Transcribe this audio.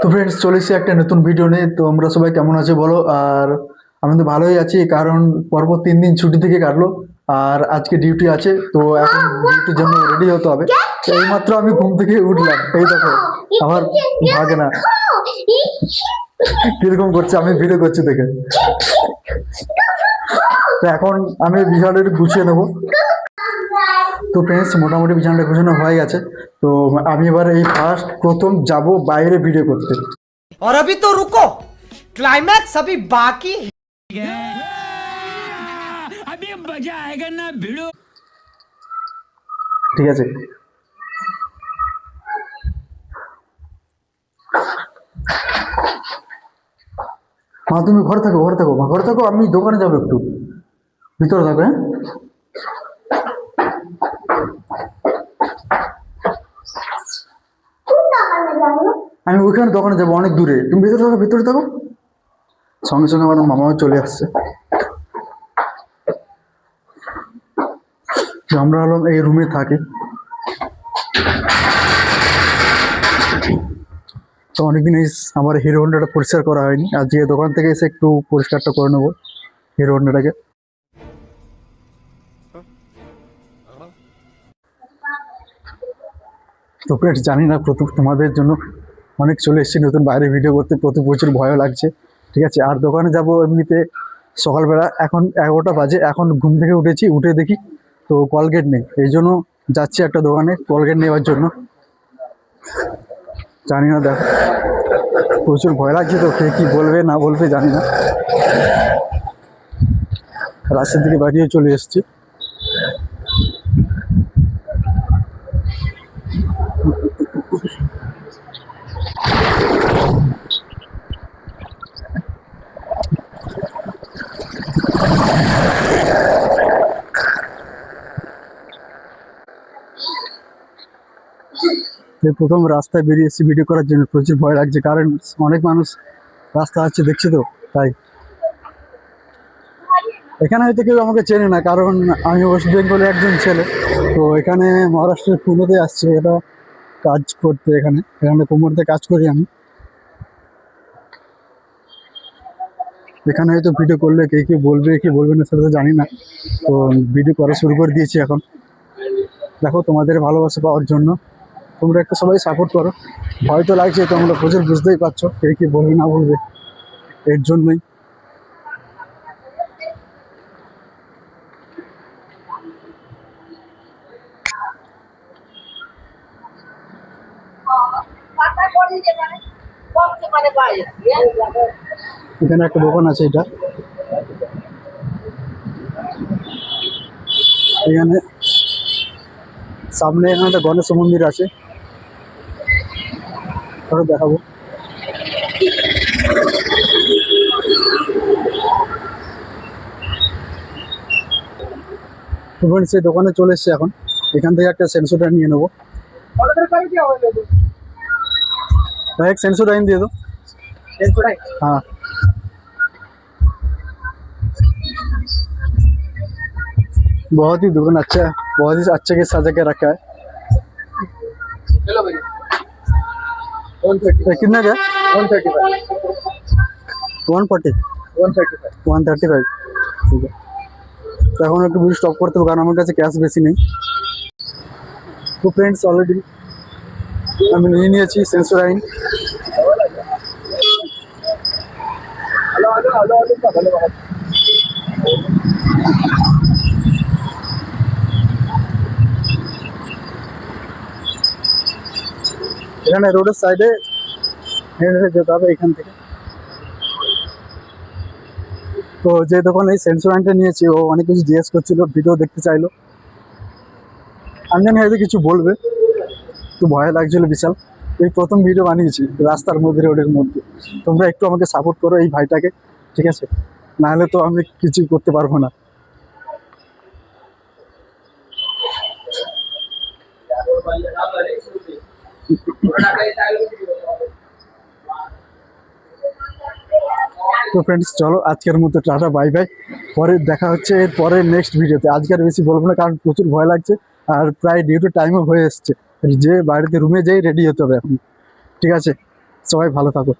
তো ফ্রেন্ডস চলে এসেছি একটা নতুন ভিডিও নিয়ে। তো আমরা সবাই কেমন আছে বলো? আর আমি তো ভালোই আছি, কারণ পরপর তিন দিন ছুটি থেকে কাটলো। আর আজকে ডিউটি আছে, তো এখন ডিউটির জন্য রেডি হতে হবে। এইমাত্র আমি ঘুম থেকে উঠলাম। এই দেখো, আমার ভাগে না কীরকম করছে, আমি ভিডিও করছি দেখে। তো এখন আমি একটু গুছিয়ে নেব। তো ফ্রেন্ডস মোটামুটি বিছানাটা গুছানো হয়ে গেছে তো আমি এবার এই ফার্স্ট প্রথম যাব বাইরে ভিডিও করতে और अभी तो रुको क्लाइमैक्स अभी बाकी है अभी मजा आएगा ना भिड़ो ঠিক আছে মা তুমি ঘরে থাকো ঘরে থাকো মা ঘরে থাকো আমি দোকানে যাবো একটু ভিতরে থাকো হ্যাঁ আমি ওইখানে দোকানে যাব, অনেক দূরে। তুমি ভিতরে থাকো ভিতরে থাকো। সঙ্গে সঙ্গে আমার মামাও চলে আসছে। আমরা হলাম এই রুমে থাকি। তো অনেকদিন এই আমার হিরো হন্ডাটা পরিষ্কার করা হয়নি। আজকে দোকান থেকে এসে একটু পরিষ্কারটা করে নেব হিরো হন্ডাটাকে তো ফ্রেন্ডস জানি না প্রথম তোমাদের জন্য অনেক চলে এসেছি, নতুন বাইরে ভিডিও করতে, প্রতি প্রচুর ভয়ও লাগছে। ঠিক আছে, আর দোকানে যাব এমনিতে সকালবেলা, এখন এগারোটা বাজে, এখন ঘুম থেকে উঠেছি, উঠে দেখি তো কলগেট নেই। এই জন্য যাচ্ছি একটা দোকানে কলগেট নেওয়ার জন্য। জানি না দেখো, প্রচুর ভয় লাগছে তো, কে কী বলবে, না বলবে জানি না। রাস্তার দিকে বাড়িয়ে চলে এসেছি। প্রথম রাস্তায় বেরিয়ে এসেছি ভিডিও করার জন্য প্রচুর ভয় লাগছে, কারণ অনেক মানুষ রাস্তা আছে, দেখছি তো, তাই। এখানে হয়তো কেউ আমাকে চেনে না, কারণ আমি ওয়েস্ট বেঙ্গলের একজন ছেলে। তো এখানে মহারাষ্ট্রের পুনেতে আসছে, এটা কাজ করতে এখানে এখানে কোমরতে কাজ করি আমি। এখানে হয়তো ভিডিও করলে কে কি বলবে কি বলবে না সেটা তো জানি না। তো ভিডিও করা শুরু করে দিয়েছি এখন। দেখো তোমাদের ভালোবাসা পাওয়ার জন্য। তোমরা একটু সবাই সাপোর্ট করো। ভয় তো লাগছে তোমরা প্রচুর বুঝতেই পারছ কে কি বলবে না বলবে, এর জন্যই। এখানে একটা দোকান আছে এটা। এখানে সামনে এখানে একটা গণেশ মন্দির আছে ওটা দেখাবো তো friends, সেই দোকানে চলে এসছে এখন এখান থেকে একটা সেন্সোডাইন নিয়ে নেবো भाई एक सेंसोडाइन दे दो हाँ बहुत ही दुकान अच्छा है बहुत ही अच्छे के सजा के रखा है ये कितना क्या one thirty one forty one thirty five ঠিক আছে তো এখন একটু ভিডিও স্টপ করতে হবে কারণ আমার কাছে ক্যাশ বেশি নেই তো ফ্রেন্ডস অলরেডি আমি নিয়ে নিয়েছি সেন্সোরাইন এখানে রোডের সাইডে হেঁটে যেতে হবে এখান থেকে। তো যে দোকানে এই সেন্সোরাইনটা নিয়েছি, ও অনেক কিছু জিজ্ঞেস করছিল ভিডিও দেখতে চাইলো। আমি জানি হয়তো কিছু বলবে, একটু ভয় লাগছিল বিশাল। এই প্রথম ভিডিও বানিয়েছি, রাস্তার মধ্যে রোডের মধ্যে। তোমরা একটু আমাকে সাপোর্ট করো এই ভাইটাকে, ঠিক আছে? নাহলে তো আমি কিছু করতে পারব না। তো ফ্রেন্ডস চলো আজকের মতো, টাটা বাই বাই পরে দেখা হচ্ছে এর পরে নেক্সট ভিডিওতে আজকের বেশি বলব না, কারণ প্রচুর ভয় লাগছে, আর প্রায় ডিউটি টাইমও হয়ে এসছে। যে বাড়িতে রুমে যেই রেডি হতে হবে এখন। ঠিক আছে? সবাই ভালো থাকো।